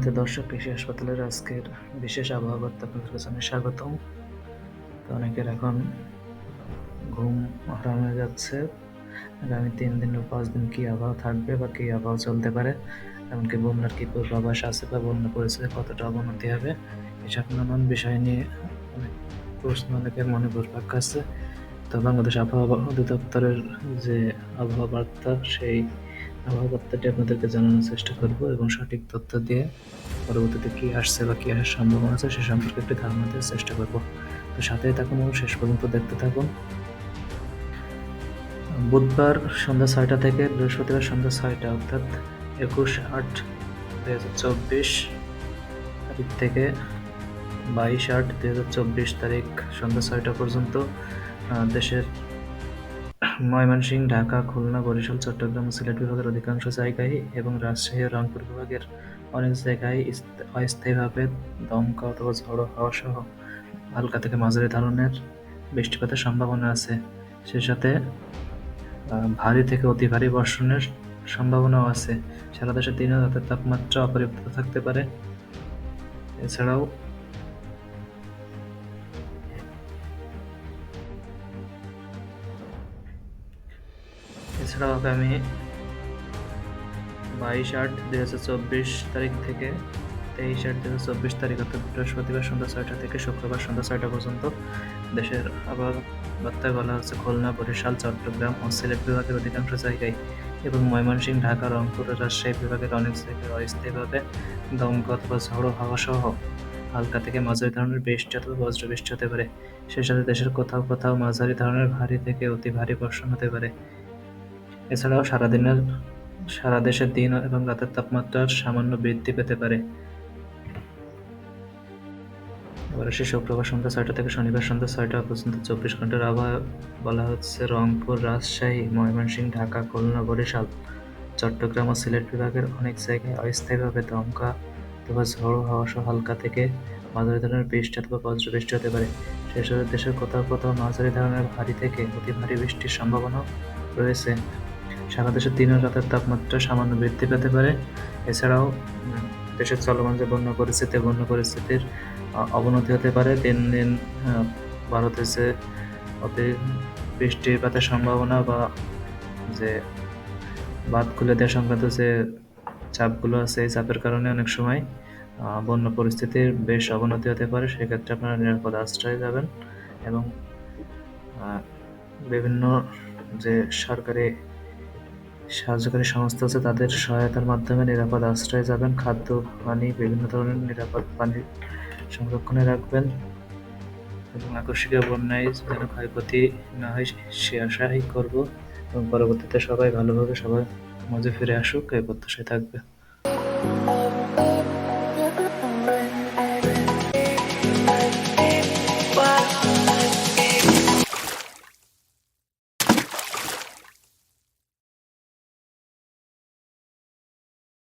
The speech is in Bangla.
সম্মানিত দর্শক কৃষি হাসপাতালের আজকের বিশেষ আবহাওয়া বার্তা আপনাদের কাছে স্বাগতম। তো অনেকের এখন ঘুম হারাম হয়ে যাচ্ছে। আগামী তিন দিন বা পাঁচ দিন কী আবহাওয়া থাকবে বা কী আবহাওয়া চলতে পারে, এমনকি বন্যার কী পূর্বাভাস আছে বা বন্যা পরিস্থিতি কতটা অবনতি হবে, এসব নানান বিষয় নিয়ে অনেক প্রশ্ন অনেকের মনে ঘুরপাক খাচ্ছে। তো বাংলাদেশ আবহাওয়া অধিদপ্তরের যে আবহাওয়া বার্তা, সেই আবহাওয়া বার্তাটি আপনাদেরকে জানানোর চেষ্টা করব এবং সঠিক তথ্য দিয়ে পরবর্তীতে কী আসছে বা কী আসার সম্ভাবনা আছে সে সম্পর্কে একটি ধারণা দেওয়ার চেষ্টা করব। তো সাথেই থাকুন এবং শেষ পর্যন্ত দেখতে থাকুন। বুধবার সন্ধ্যা ছয়টা থেকে বৃহস্পতিবার সন্ধ্যা ছয়টা অর্থাৎ একুশ আট দুই হাজার চব্বিশ তারিখ থেকে বাইশ আট দুই হাজার চব্বিশ তারিখ সন্ধ্যা ছয়টা পর্যন্ত দেশের ময়মনসিংহ, ঢাকা, খুলনা, বরিশাল, চট্টগ্রাম সিলেট বিভাগের অধিকাংশ জায়গায় এবং রাজশাহী রংপুর বিভাগের অনেক জায়গায় অস্থায়ীভাবে দমকা অথবা ঝড়ো হাওয়া সহ হালকা থেকে মাঝারি ধরনের বৃষ্টিপাতের সম্ভাবনা আছে। সে সাথে ভারী থেকে অতি ভারী বর্ষণের সম্ভাবনাও আছে। সারা দেশে দিনে রাতের তাপমাত্রা অপরিবর্তিত থাকতে পারে। এছাড়াও এছাড়াও আগামী বাইশ আট দুই হাজার চব্বিশ তারিখ থেকে তেইশ আট দু হাজার চব্বিশ তারিখ অর্থাৎ বৃহস্পতিবার সন্ধ্যা ছয়টা থেকে শুক্রবার সন্ধ্যা ছয়টা পর্যন্ত দেশের আবার বার্তায় বলা হচ্ছে খুলনা, বরিশাল, চট্টগ্রাম ও সিলেট বিভাগের অধিকাংশ জায়গায় এবং ময়মনসিংহ, ঢাকা, রংপুর রাজশাহী বিভাগের অনেক জায়গায় অস্থায়ীভাবে দমকা অথবা ঝড়ো হাওয়া সহ হালকা থেকে মাঝারি ধরনের বৃষ্টি অথবা বজ্র বৃষ্টি হতে পারে। সেই সাথে দেশের কোথাও কোথাও মাঝারি ধরনের ভারী থেকে অতি ভারী বর্ষণ হতে পারে। এছাড়াও সারাদিনের, সারা দেশের দিন এবং রাতের তাপমাত্রার সামান্য বৃদ্ধি পেতে পারে। এবার শুক্রবার সন্ধ্যা ছয়টা থেকে শনিবার সন্ধ্যা ছয়টা পর্যন্ত চব্বিশ ঘণ্টার আবহাওয়া বলা হচ্ছে রংপুর, রাজশাহী, ময়মনসিংহ, ঢাকা, খুলনা, বরিশাল, চট্টগ্রাম ও সিলেট বিভাগের অনেক জায়গায় অস্থায়ীভাবে দমকা অথবা ঝড়ো হাওয়া সহ হালকা থেকে মাঝারি ধরনের বৃষ্টি অথবা বজ্র বৃষ্টি হতে পারে। সেই সাথে দেশের কোথাও কোথাও মাঝারি ধরনের ভারী থেকে অতি ভারী বৃষ্টির সম্ভাবনা রয়েছে। সারা দেশের দিন ও রাতের তাপমাত্রা সামান্য বৃদ্ধি পেতে পারে। এছাড়াও দেশের চলমান যে বন্যা পরিস্থিতি, বন্যা পরিস্থিতির অবনতি হতে পারে। দিন দিন ভারতে যে অতি বৃষ্টিপাতের সম্ভাবনা বা যে বাঁধ খুলে দেওয়া সংক্রান্ত যে চাপগুলো আছে, এই চাপের কারণে অনেক সময় বন্যা পরিস্থিতির বেশ অবনতি হতে পারে। সেক্ষেত্রে আপনারা নিরাপদ আশ্রয়ে যাবেন এবং বিভিন্ন যে সরকারি সাহায্যকারী সংস্থা আছে, তাদের সহায়তার মাধ্যমে নিরাপদ আশ্রয়ে যাবেন, খাদ্য, পানি, বিভিন্ন ধরনের নিরাপদ পানি সংরক্ষণে রাখবেন এবং আকস্মিক বন্যায় যেন ক্ষয়ক্ষতি না হয়, সে আশাই করব এবং পরবর্তীতে সবাই ভালোভাবে সবাই মজে ফিরে আসুক, এই প্রত্যাশায় থাকবে।